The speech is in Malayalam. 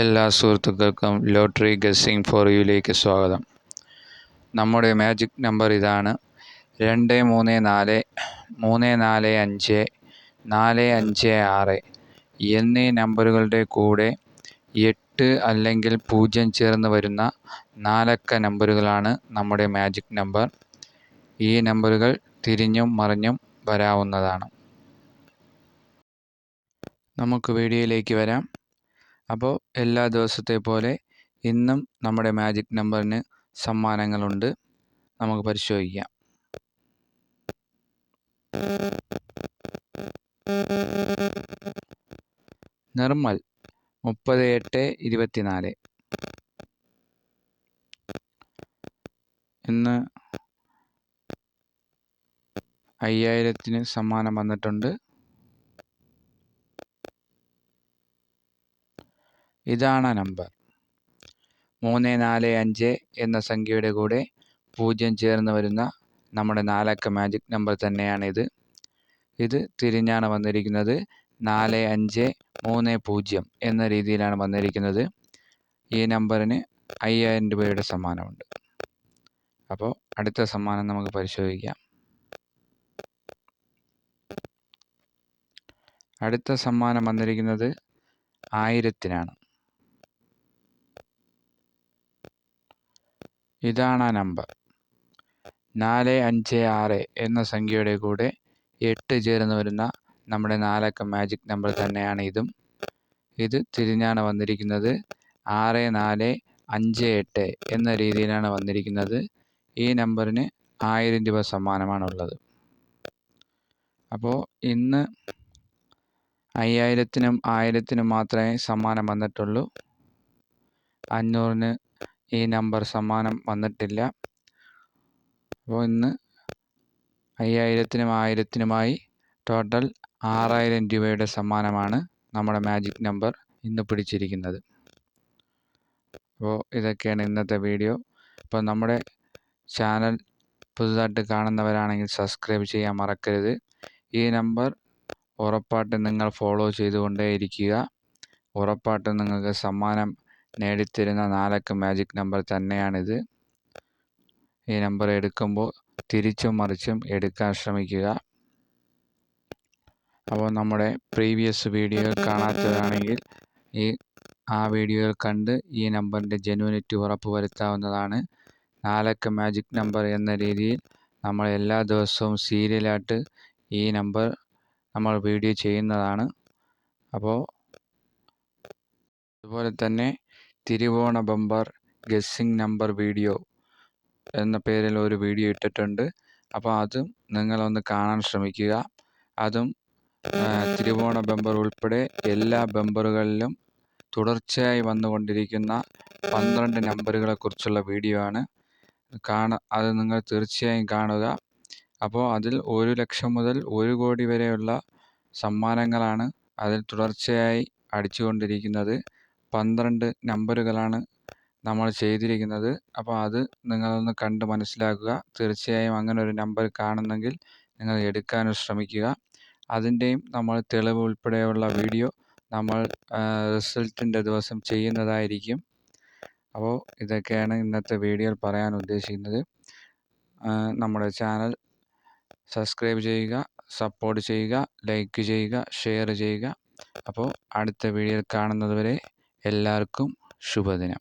എല്ലാ സുഹൃത്തുക്കൾക്കും ലോട്ടറി ഗസ്സിംഗ് ഫോർ യുയിലേക്ക് സ്വാഗതം. നമ്മുടെ മാജിക് നമ്പർ ഇതാണ് രണ്ട് മൂന്ന് നാല് മൂന്ന് നാല് അഞ്ച് നാല് അഞ്ച് ആറ്. എന്നീ നമ്പറുകളുടെ കൂടെ എട്ട് അല്ലെങ്കിൽ പൂജ്യം ചേർന്ന് വരുന്ന നാലക്ക നമ്പറുകളാണ് നമ്മുടെ മാജിക് നമ്പർ. ഈ നമ്പറുകൾ തിരിഞ്ഞും മറിഞ്ഞും വരാവുന്നതാണ്. നമുക്ക് വീഡിയോയിലേക്ക് വരാം. അപ്പോൾ എല്ലാ ദിവസത്തെ പോലെ ഇന്നും നമ്മുടെ മാജിക് നമ്പറിന് സമ്മാനങ്ങളുണ്ട്. നമുക്ക് പരിശോധിക്കാം. നിർമ്മൽ മുപ്പത് എട്ട് ഇരുപത്തിനാല്. ഇന്ന് അയ്യായിരത്തിന് സമ്മാനം വന്നിട്ടുണ്ട്. ഇതാണ് നമ്പർ മൂന്ന് നാല് അഞ്ച് എന്ന സംഖ്യയുടെ കൂടെ പൂജ്യം ചേർന്ന് വരുന്ന നമ്മുടെ നാലക്ക മാജിക് നമ്പർ തന്നെയാണ് ഇത് ഇത് തിരിഞ്ഞാണ് വന്നിരിക്കുന്നത് നാല് അഞ്ച് മൂന്ന് പൂജ്യം എന്ന രീതിയിലാണ് വന്നിരിക്കുന്നത്. ഈ നമ്പറിന് അയ്യായിരം രൂപയുടെ സമ്മാനമുണ്ട്. അപ്പോൾ അടുത്ത സമ്മാനം നമുക്ക് പരിശോധിക്കാം. അടുത്ത സമ്മാനം വന്നിരിക്കുന്നത് ആയിരത്തിനാണ്. ഇതാണ് നമ്പർ നാല് അഞ്ച് ആറ് എന്ന സംഖ്യയുടെ കൂടെ എട്ട് ചേർന്ന് വരുന്ന നമ്മുടെ നാലക്ക മാജിക് നമ്പർ തന്നെയാണ് ഇതും. ഇത് തിരിഞ്ഞാണ് വന്നിരിക്കുന്നത്. ആറ് നാല് അഞ്ച് എട്ട് എന്ന രീതിയിലാണ് വന്നിരിക്കുന്നത്. ഈ നമ്പറിന് ആയിരം രൂപ സമ്മാനമാണുള്ളത്. അപ്പോൾ ഇന്ന് അയ്യായിരത്തിനും ആയിരത്തിനും മാത്രമേ സമ്മാനം വന്നിട്ടുള്ളൂ. അഞ്ഞൂറിന് ഈ നമ്പർ സമ്മാനം വന്നിട്ടില്ല. അപ്പോൾ ഇന്ന് അയ്യായിരത്തിനും ആയിരത്തിനുമായി ടോട്ടൽ ആറായിരം രൂപയുടെ സമ്മാനമാണ് നമ്മുടെ മാജിക് നമ്പർ ഇന്ന് പിടിച്ചിരിക്കുന്നത്. അപ്പോൾ ഇതൊക്കെയാണ് ഇന്നത്തെ വീഡിയോ അപ്പോൾ നമ്മുടെ ചാനൽ പുതുതായിട്ട് കാണുന്നവരാണെങ്കിൽ സബ്സ്ക്രൈബ് ചെയ്യാൻ മറക്കരുത്. ഈ നമ്പർ ഉറപ്പായിട്ടും നിങ്ങൾ ഫോളോ ചെയ്തുകൊണ്ടേയിരിക്കുക. ഉറപ്പായിട്ടും നിങ്ങൾക്ക് സമ്മാനം നേടിത്തരുന്ന നാലക്ക മാജിക് നമ്പർ തന്നെയാണിത്. ഈ നമ്പർ എടുക്കുമ്പോൾ തിരിച്ചും മറിച്ചും എടുക്കാൻ ശ്രമിക്കുക. അപ്പോൾ നമ്മുടെ പ്രീവിയസ് വീഡിയോ കാണാത്തതാണെങ്കിൽ ഈ ആ വീഡിയോ കണ്ട് ഈ നമ്പറിന്റെ ജെനുവിനിറ്റി ഉറപ്പ് വരുത്താവുന്നതാണ് നാലക്ക മാജിക് നമ്പർ എന്ന രീതിയിൽ നമ്മൾ എല്ലാ ദിവസവും സീരിയലായിട്ട് ഈ നമ്പർ നമ്മൾ വീഡിയോ ചെയ്യുന്നതാണ്. അപ്പോൾ അതുപോലെ തന്നെ തിരുവോണ ബമ്പർ ഗസ്സിംഗ് നമ്പർ വീഡിയോ എന്ന പേരിൽ ഒരു വീഡിയോ ഇട്ടിട്ടുണ്ട്. അപ്പോൾ അതും നിങ്ങളൊന്ന് കാണാൻ ശ്രമിക്കുക. അതും തിരുവോണ ബമ്പർ ഉൾപ്പെടെ എല്ലാ ബമ്പറുകളിലും തുടർച്ചയായി വന്നുകൊണ്ടിരിക്കുന്ന പന്ത്രണ്ട് നമ്പറുകളെ കുറിച്ചുള്ള വീഡിയോ ആണ്. കാണ അത് നിങ്ങൾ തീർച്ചയായും കാണുക. അപ്പോൾ അതിൽ ഒരു ലക്ഷം മുതൽ ഒരു കോടി വരെയുള്ള സമ്മാനങ്ങളാണ് അതിൽ തുടർച്ചയായി അടിച്ചുകൊണ്ടിരിക്കുന്നത്. പന്ത്രണ്ട് നമ്പറുകളാണ് നമ്മൾ ചെയ്തിരിക്കുന്നത്. അപ്പോൾ അത് നിങ്ങളൊന്ന് കണ്ട് മനസ്സിലാക്കുക. തീർച്ചയായും അങ്ങനെ ഒരു നമ്പർ കാണുന്നെങ്കിൽ നിങ്ങൾ എടുക്കാൻ ശ്രമിക്കുക. അതിന്റെയും നമ്മൾ തെളിവ് ഉൾപ്പെടെയുള്ള വീഡിയോ നമ്മൾ റിസൾട്ടിന്റെ ദിവസം ചെയ്യുന്നതായിരിക്കും. അപ്പോൾ ഇതൊക്കെയാണ് ഇന്നത്തെ വീഡിയോയിൽ പറയാൻ ഉദ്ദേശിക്കുന്നത്. നമ്മുടെ ചാനൽ സബ്സ്ക്രൈബ് ചെയ്യുക സപ്പോർട്ട് ചെയ്യുക ലൈക്ക് ചെയ്യുക ഷെയർ ചെയ്യുക. അപ്പോൾ അടുത്ത വീഡിയോയിൽ കാണുന്നത് വരെ എല്ലാവർക്കും ശുഭദിനം.